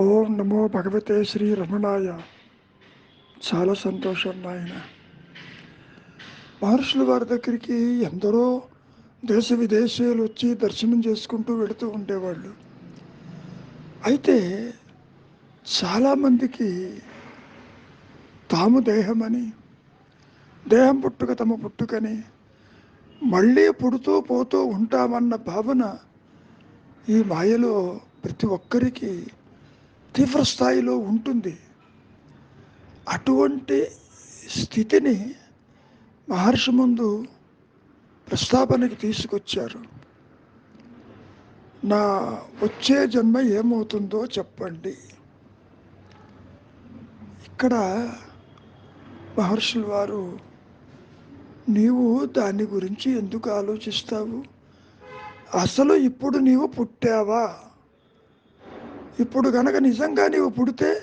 ఓం నమో భగవతే శ్రీ రమణాయ. చాలా సంతోషం నాయన. మహర్షుల వారి దగ్గరికి ఎందరో దేశ విదేశాలు వచ్చి దర్శనం చేసుకుంటూ వెళుతూ ఉండేవాళ్ళు. అయితే చాలామందికి తాము దేహమని దేహం పుట్టుక తమ పుట్టుకని మళ్ళీ పుడుతూ పోతూ ఉంటామన్న భావన ఈ మాయలో ప్రతి ఒక్కరికి తీవ్రస్థాయిలో ఉంటుంది. అటువంటి స్థితిని మహర్షి ముందు ప్రస్తావనకి తీసుకొచ్చారు. నా వచ్చే జన్మ ఏమవుతుందో చెప్పండి. ఇక్కడ మహర్షులు వారు నీవు దాని గురించి ఎందుకు ఆలోచిస్తావు? అసలు ఇప్పుడు నీవు పుట్టావా? ఇప్పుడు గనక నిజంగా నీవు పుడితే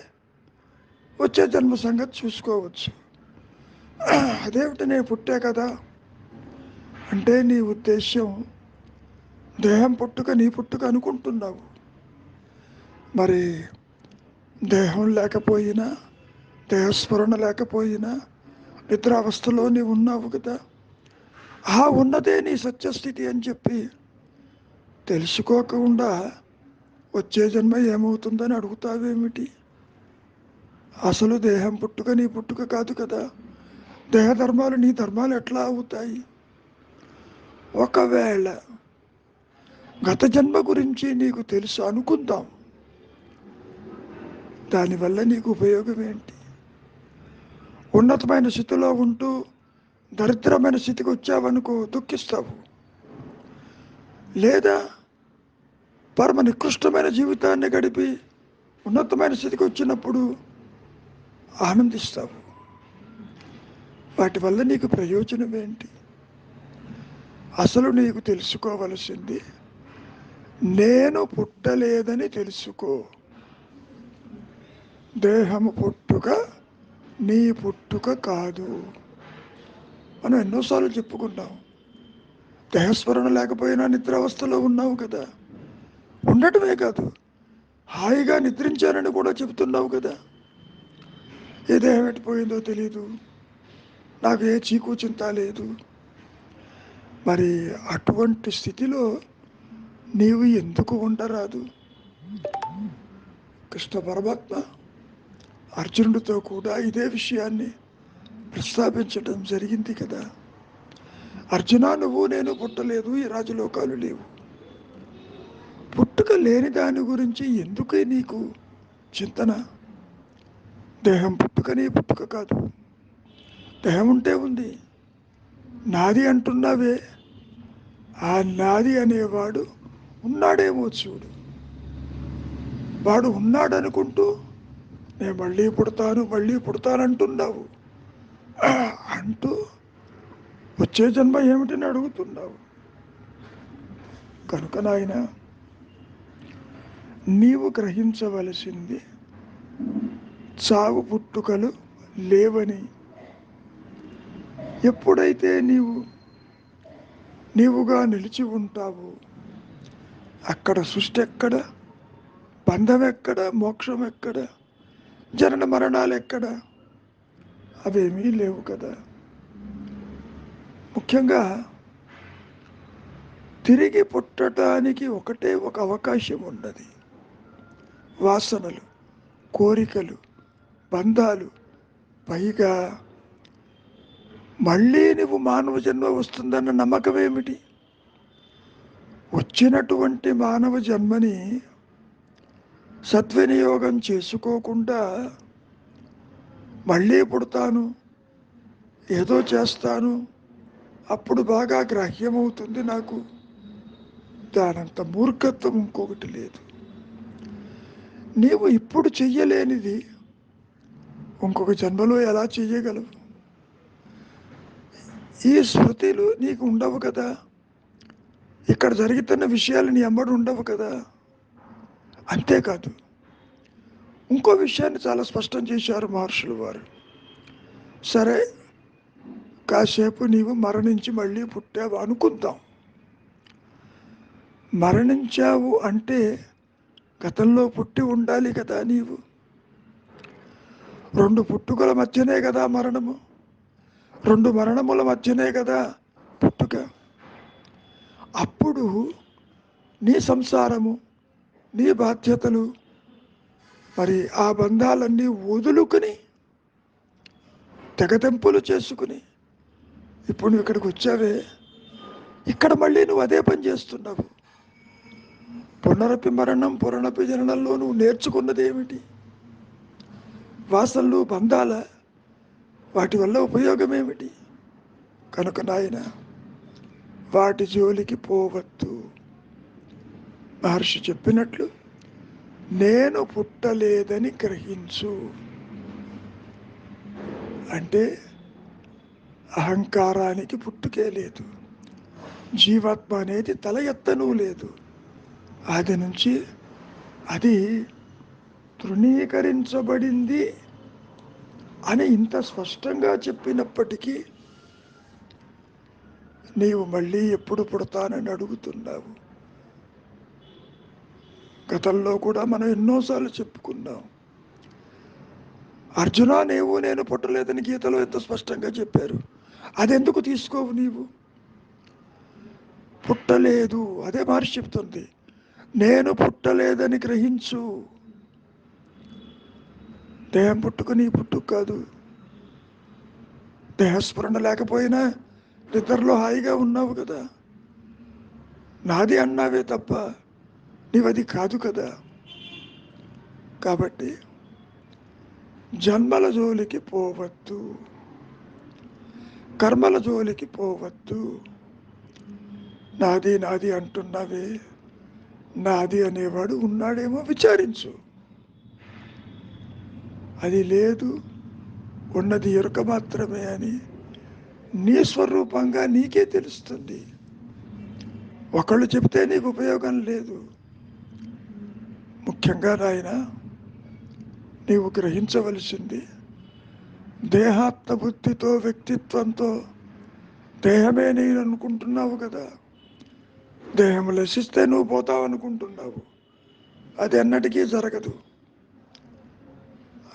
వచ్చే జన్మ సంగతి చూసుకోవచ్చు. అదేమిటి నేను పుట్టే కదా. అంటే నీ ఉద్దేశ్యం దేహం పుట్టుక నీ పుట్టుక అనుకుంటున్నావు. మరి దేహం లేకపోయినా దేహస్మరణ లేకపోయినా నిద్రావస్థలో నీవు ఉన్నావు కదా. ఆ ఉన్నదే నీ సత్యస్థితి అని చెప్పి తెలుసుకోకుండా వచ్చే జన్మ ఏమవుతుందని అడుగుతావేమిటి? అసలు దేహం పుట్టుక నీ పుట్టుక కాదు కదా. దేహధర్మాలు నీ ధర్మాలు ఎట్లా అవుతాయి? ఒకవేళ గత జన్మ గురించి నీకు తెలుసు అనుకుందాం. దానివల్ల నీకు ఉపయోగం ఏంటి ఉన్నతమైన స్థితిలో ఉంటూ దరిద్రమైన స్థితికి వచ్చావనుకో దుఃఖిస్తావు. లేదా పరమ నికృష్టమైన జీవితాన్ని గడిపి ఉన్నతమైన స్థితికి వచ్చినప్పుడు ఆనందిస్తావు. వాటి వల్ల నీకు ప్రయోజనం ఏంటి? అసలు నీకు తెలుసుకోవలసింది నేను పుట్టలేదని తెలుసుకో. దేహము పుట్టుక నీ పుట్టుక కాదు. మనం ఎన్నోసార్లు చెప్పుకున్నాం దేహస్మరణ లేకపోయినా నిద్రావస్థలో ఉన్నావు కదా. ఉండటమే కాదు. హాయిగా నిద్రించానని కూడా చెబుతున్నావు కదా. ఏ దేహం ఎట్టిపోయిందో తెలియదు నాకు ఏ చీకు చింత లేదు. మరి అటువంటి స్థితిలో నీవు ఎందుకు ఉండరాదు? కృష్ణ పరమాత్మ అర్జునుడితో కూడా ఇదే విషయాన్ని ప్రస్తావించడం జరిగింది కదా. అర్జున నువ్వు నేను పుట్టలేదు. ఈ రాజలోకాలు లేవు. పుట్టుక లేని దాని గురించి ఎందుకే నీకు చింతన? దేహం పుట్టుక నీ పుట్టుక కాదు. దేహం ఉంటే ఉంది. నాది అంటున్నావే. ఆ నాది అనేవాడు ఉన్నాడేమో చూడు. వాడు ఉన్నాడనుకుంటూ నేను మళ్ళీ పుడతాను మళ్ళీ పుడతానంటున్నావు. అంటూ వచ్చే జన్మ ఏమిటని అడుగుతున్నావు. కనుక నాయన నీవు గ్రహించవలసింది చావు పుట్టుకలు లేవని. ఎప్పుడైతే నీవు నీవుగా నిలిచి ఉంటావు అక్కడ సృష్టి ఎక్కడ బంధం ఎక్కడ మోక్షం ఎక్కడ జనన మరణాలు ఎక్కడ అవేమీ లేవు కదా. ముఖ్యంగా తిరిగి పుట్టడానికి ఒకటే ఒక అవకాశం ఉన్నది. వాసనలు కోరికలు బంధాలు. పైగా మళ్ళీ నువ్వు మానవ జన్మ వస్తుందన్న నమ్మకం ఏమిటి? వచ్చినటువంటి మానవ జన్మని సద్వినియోగం చేసుకోకుండా మళ్ళీ పుడతాను ఏదో చేస్తాను అప్పుడు బాగా గ్రాహ్యమవుతుంది నాకు. దానంత మూర్ఖత్వం ఇంకొకటి లేదు. నీవు ఇప్పుడు చెయ్యలేనిది ఇంకొక జన్మలో ఎలా చెయ్యగలవు? ఈ స్మృతిలు నీకు ఉండవు కదా? ఇక్కడ జరుగుతున్న విషయాలు నీ అమ్మడు ఉండవు కదా? అంతేకాదు ఇంకో విషయాన్ని చాలా స్పష్టం చేశారు మహర్షులు వారు. సరే కాసేపు నీవు మరణించి మళ్ళీ పుట్టావు అనుకుందాం. మరణించావు అంటే గతంలో పుట్టి ఉండాలి కదా నీవు. రెండు పుట్టుకల మధ్యనే కదా మరణము. రెండు మరణముల మధ్యనే కదా పుట్టుక. అప్పుడు నీ సంసారము నీ బాధ్యతలు మరి ఆ బంధాలన్నీ వదులుకుని తెగతెంపులు చేసుకుని ఇప్పుడు నువ్వు ఇక్కడికి వచ్చావే. ఇక్కడ మళ్ళీ నువ్వు అదే పని చేస్తున్నావు. పునరపి మరణం పునరపి జననంలో నువ్వు నేర్చుకున్నది ఏమిటి? వాసనలు బంధాల వాటి వల్ల ఉపయోగం ఏమిటి? కనుక నాయన వాటి జోలికి పోవద్దు. మహర్షి చెప్పినట్లు నేను పుట్టలేదని గ్రహించు. అంటే అహంకారానికి పుట్టుకే లేదు. జీవాత్మ అనేది తల ఎత్తను లేదు. అది నుంచి అది తృణీకరించబడింది అని ఇంత స్పష్టంగా చెప్పినప్పటికీ నీవు మళ్ళీ ఎప్పుడు పుడతానని అడుగుతున్నావు. గతంలో కూడా మనం ఎన్నోసార్లు చెప్పుకున్నాం. అర్జున నీవు నేను పుట్టలేదని గీతలో ఎంత స్పష్టంగా చెప్పారు. అదెందుకు తీసుకోవు నీవు? పుట్టలేదు. అదే మహర్షి చెప్తుంది. నేను పుట్టలేదని గ్రహించు. దేహం పుట్టుకు నీ పుట్టుకు కాదు. దేహస్ఫురణ లేకపోయినా నిద్రలో హాయిగా ఉన్నావు కదా. నాది అన్నావే తప్ప నీవది కాదు కదా. కాబట్టి జన్మల జోలికి పోవద్దు. కర్మల జోలికి పోవద్దు. నాది నాది అంటున్నావే. నాది అనేవాడు ఉన్నాడేమో విచారించు. అది లేదు ఉన్నది ఎరుక మాత్రమే అని నీ స్వరూపంగా నీకే తెలుస్తుంది. ఒకళ్ళు చెప్తే నీకు ఉపయోగం లేదు. ముఖ్యంగా నాయన నీవు గ్రహించవలసింది దేహాత్మ బుద్ధితో వ్యక్తిత్వంతో దేహమే నేను అనుకుంటున్నావు కదా. దేహం లసిస్తే నువ్వు పోతావు అనుకుంటున్నావు. అది ఎన్నటికీ జరగదు.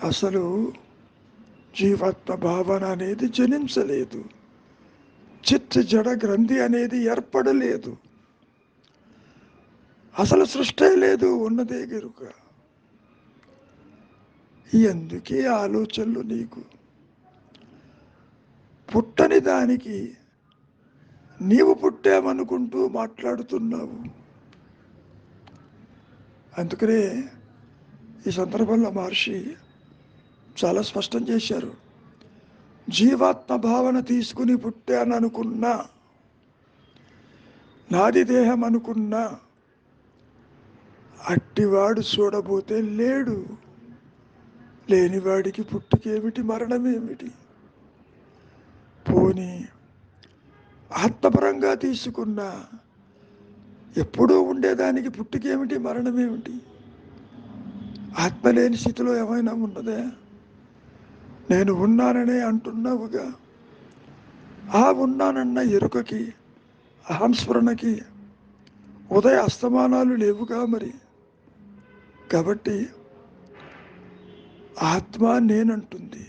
అసలు జీవాత్మ భావన అనేది జనించలేదు. చిత్ జడ గ్రంథి అనేది ఏర్పడలేదు. అసలు సృష్టే లేదు ఉన్నదే గెరుక ఎందుకే ఆలోచనలు నీకు? పుట్టని దానికి నీవు పుట్టామనుకుంటూ మాట్లాడుతున్నావు. అందుకనే ఈ సందర్భంలో మహర్షి చాలా స్పష్టం చేశారు. జీవాత్మ భావన తీసుకుని పుట్టాననుకున్నా నాది దేహం అనుకున్నా అట్టివాడు చూడబోతే లేడు. లేనివాడికి పుట్టుకేమిటి మరణమేమిటి? పోనీ ఆత్మపరంగా తీసుకున్న ఎప్పుడూ ఉండేదానికి పుట్టుకేమిటి మరణమేమిటి? ఆత్మ లేని స్థితిలో ఏమైనా ఉన్నదే? నేను ఉన్నాననే అంటున్నావుగా. ఆ ఉన్నానన్న ఎరుకకి అహంస్మరణకి ఉదయ అస్తమానాలు లేవుగా మరి. కాబట్టి ఆత్మ నేనంటుంది.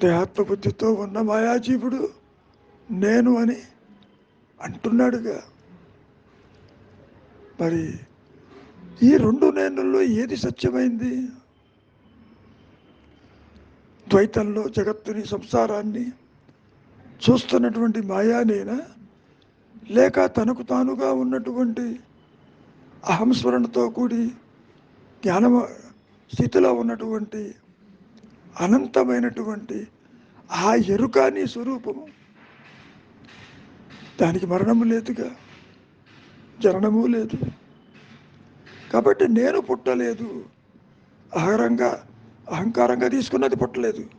దేహాత్మబుద్ధితో ఉన్న మాయాజీవుడు నేను అని అంటున్నాడుగా. మరి ఈ రెండు నేనుల్లో ఏది సత్యమైంది? ద్వైతంలో జగత్తుని సంసారాన్ని చూస్తున్నటువంటి మాయానేనా? లేక తనకు తానుగా ఉన్నటువంటి అహంస్మరణతో కూడి జ్ఞాన స్థితిలో ఉన్నటువంటి అనంతమైనటువంటి ఆ ఎరుక నీ స్వరూపము దానికి మరణము లేదుగా జననము లేదు. కాబట్టి నేను పుట్టలేదు. అహరంగా అహంకారంగా తీసుకున్నది పుట్టలేదు.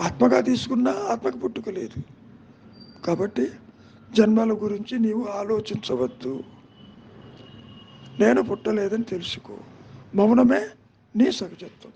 ఆత్మగా తీసుకున్నా ఆత్మకు పుట్టుకలేదు కాబట్టి జన్మల గురించి నీవు ఆలోచించవద్దు. నేను పుట్టలేదని తెలుసుకో. మౌనమే నీ సహజత్వం.